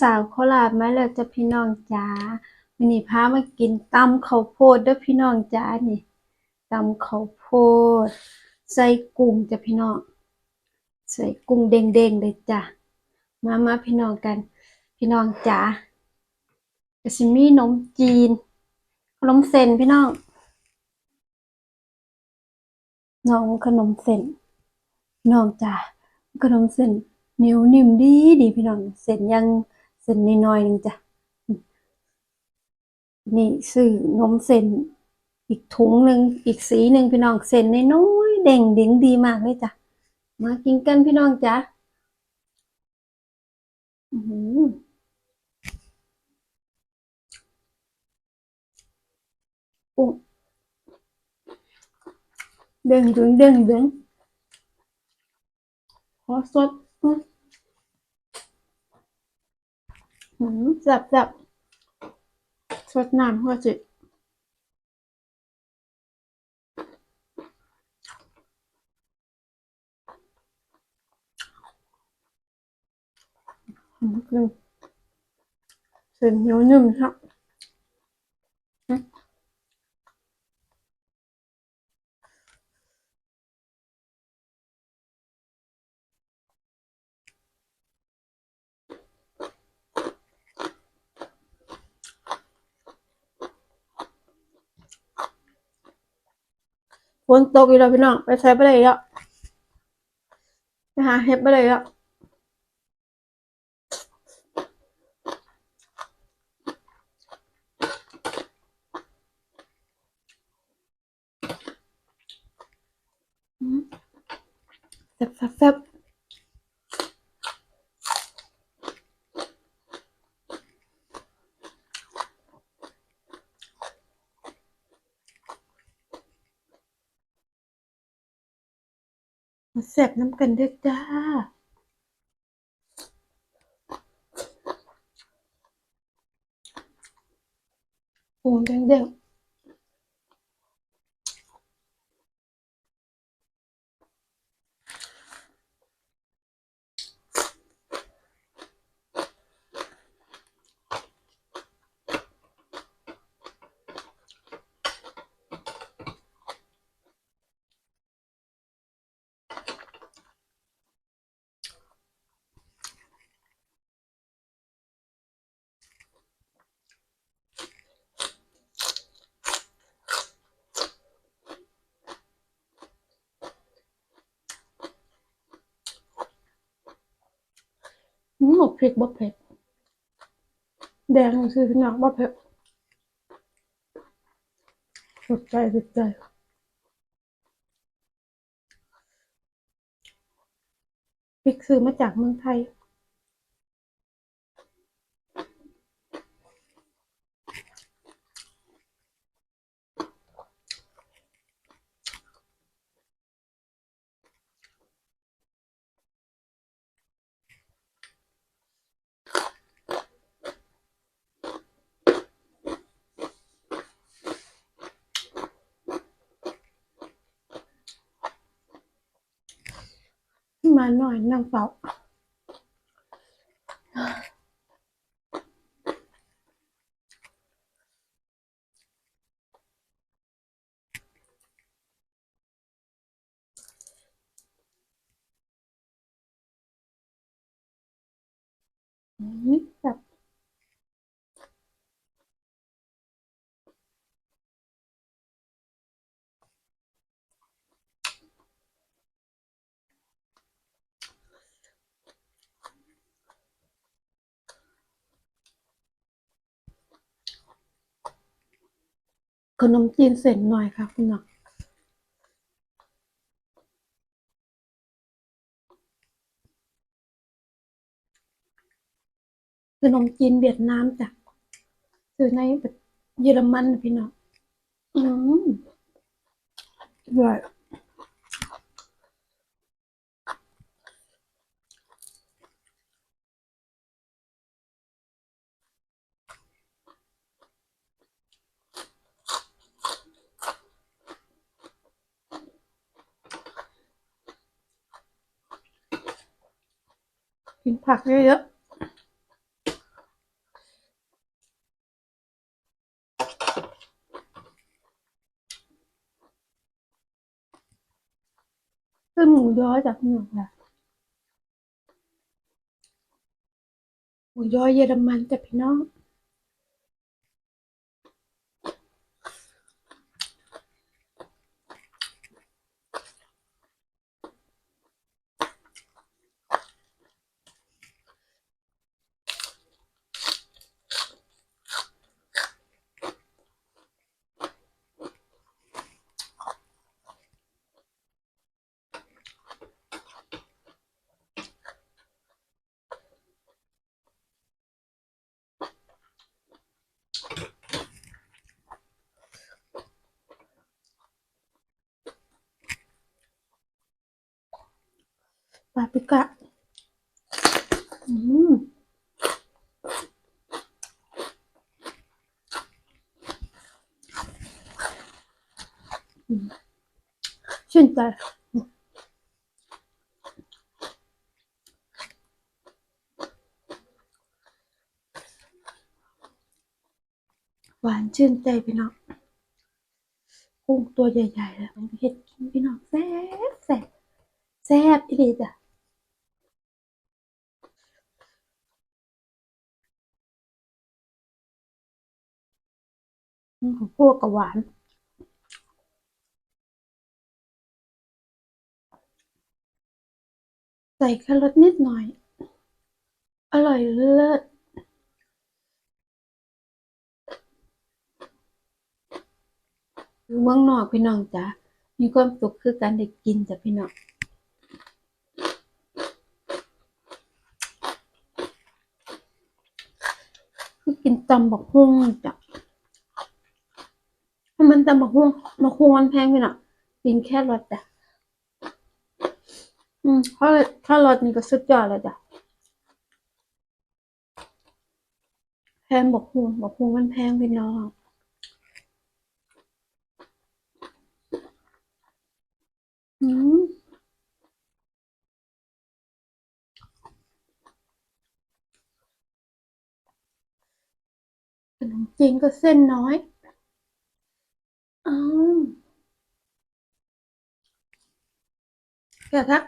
สาวโคราชมาแล้วจ้ะพี่น้องจ๋าวันนี้พามากินตำข้าวโพดเด้อพี่น้องจ๋านี่ตำข้าวโพด ใส่กุ้งจ้ะพี่น้องใส่กุ้งเด้งๆเลยจ้ะมามาพี่น้องกัน พี่น้องจ๋าก็สิมีขนมจีนขนมเส้นพี่น้องน้องขนมเส้นน้องจ๋าขนมเส้นเหนียวนิ่มดีดีพี่น้องเส้นยัง ส้นน้อยๆหนึงจ้ะ นี่ซื้อนมเส้นอีกถุงหนึ่งอีกสีหนึ่งพี่น้องเส้นน้อยๆเด้งเดึงดีมากเลยจ้ะ มากินกันพี่น้องจ๋าอือหือกุ้งเด้งดึงเด้งดึงขอสดอือ หือแซ่บแซ่บสดน้ำหัวจิตอืมเส้นเหนียวนุ่มครับ ฝนตกอีกแล้วพี่น้อง ไปใช้ไปเลยอะไปหาเห็ดไปเลยอะแซ่บแซ่บ มาแสบน้ำกันเด้อจ้า ปูแดงๆ หมกพริกบ่เผ็ด แดงซื้อพี่น้องบ่เผ็ดสุดใจสุดใจพริกซื้อมาจากเมืองไทย มาหน่อยนั่งเป่าแบบ ขนมจีนเสร็จหน่อยค่ะ คุณน้องขนมจีนเวียดนามจ้ะซื้อในเยอรมันพี่น้องอืมอร่อย กินผักเยอะๆซึ่งหมูย้อยจากเหนืองนะหมูย้อยเยอรมันจ้ะพี่น้องาปิกะอืมชื่นใจหวานชื่นใจพี่น้องกุ้งตัวใหญ่ๆเลยมันเผ็ดกินพี่น้องแซ่บแซ่บแซ่บอีหลีจ้ะ อืมของ พวกกับหวาน ใส่แครอทนิดหน่อย อร่อยเลิศอยู่เมืองนอกพี่น้องจ้ะมีความสุขคือการได้กินจ้ะพี่น้องคือกินตำบักหุ่งจ้ะ ถ้ามันตำบักหุ่งบักหุ่งมันแพงพี่น้องกินแค่รสจ้ะอืมถ้าถ้ารสนี่ก็สุดยอดเลยจ้ะแพงบักหุ่งบักหุ่งมันแพงพี่น้องอืมขนมจีนก็เส้นน้อย อืมแต่ถ้า